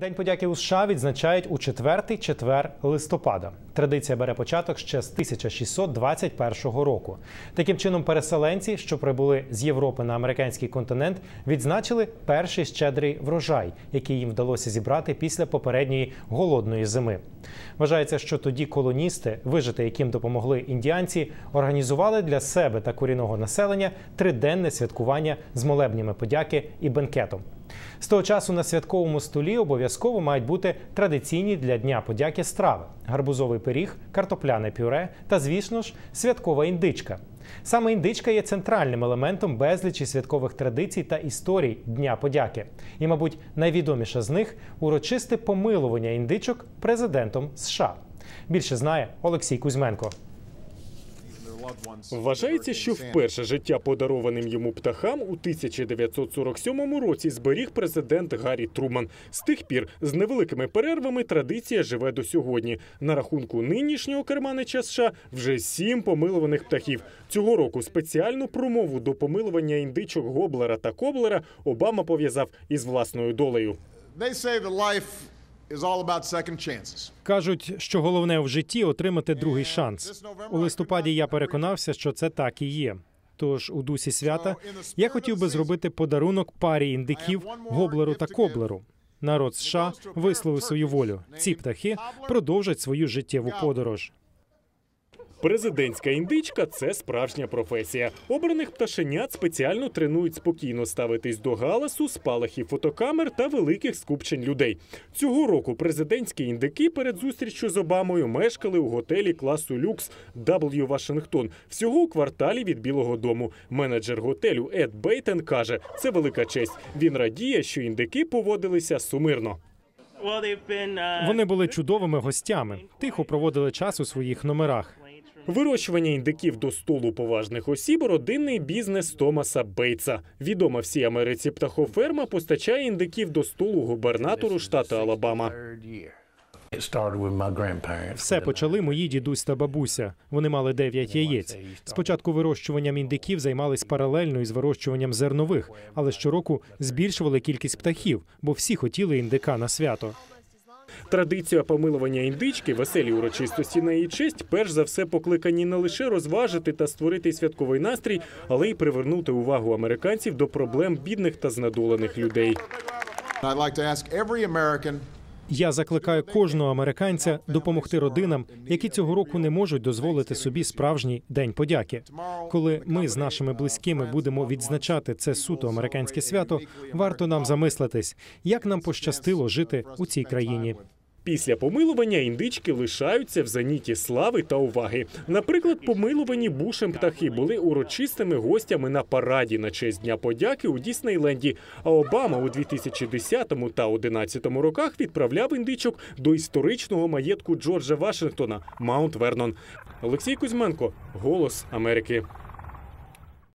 День подяки у США відзначають у четвертий четвер листопада. Традиція бере початок ще з 1621 року. Таким чином, переселенці, що прибули з Європи на американський континент, відзначили перший щедрий врожай, який їм вдалося зібрати після попередньої голодної зими. Вважається, що тоді колоністи, вижити яким допомогли індіанці, організували для себе та корінного населення триденне святкування з молебнями подяки і бенкетом. З того часу на святковому столі обов'язково мають бути традиційні для Дня подяки страви: гарбузовий пиріг, картопляне пюре та, звісно ж, святкова індичка. Саме індичка є центральним елементом безлічі святкових традицій та історій Дня подяки. І, мабуть, найвідоміша з них урочисте помилування індичок президентом США. Більше знає Олексій Кузьменко. Вважається, що вперше життя подарованим йому птахам у 1947 році зберіг президент Гаррі Труман. З тих пір з невеликими перервами традиція живе до сьогодні. На рахунку нинішнього керманича США вже сім помилуваних птахів. Цього року спеціальну промову до помилування індичок Гоблера та Коблера Обама пов'язав із власною долею. Кажуть, що головне в житті отримати другий шанс. У листопаді я переконався, що це так і є. Тож у дусі свята я хотів би зробити подарунок парі індиків гоблеру та коблеру. Народ США висловив свою волю. Ці птахи продовжать свою життєву подорож. Президентська індичка це справжня професія. Обраних пташенят спеціально тренують спокійно ставитись до галасу, спалахів фотокамер та великих скупчень людей. Цього року президентські індики перед зустрічю з Обамою мешкали у готелі класу люкс W Вашингтон. Всього у кварталі від Білого Дому. Менеджер готелю Ед Бейтен каже, це велика честь. Він радіє, що індики поводилися сумирно. Вони були чудовими гостями, тихо проводили час у своїх номерах. Вирощування індиків до столу поважних осіб родинний бізнес Томаса Бейтса. Відома всій Америці птахоферма постачає індиків до столу губернатору штату Алабама. Все почали мої дідусь та бабуся. Вони мали дев'ять яєць. Спочатку вирощуванням індиків займались паралельно із вирощуванням зернових, але щороку збільшували кількість птахів, бо всі хотіли індика на свято. Традиція помилування індички, веселі урочистості на її честь, перш за все покликані не лише розважити та створити святковий настрій, але й привернути увагу американців до проблем бідних та знедолених людей. Я закликаю кожного американця допомогти родинам, які цього року не можуть дозволити собі справжній день подяки. Коли ми з нашими близькими будемо відзначати це суто американське свято, варто нам замислитись, як нам пощастило жити у цій країні. Після помилування індички лишаються в зеніті слави та уваги. Наприклад, помилувані бушем птахи були урочистими гостями на параді на честь Дня подяки у Діснейленді. А Обама у 2010 та 2011 роках відправляв індичок до історичного маєтку Джорджа Вашингтона Маунт Вернон. Олексій Кузьменко, Голос Америки.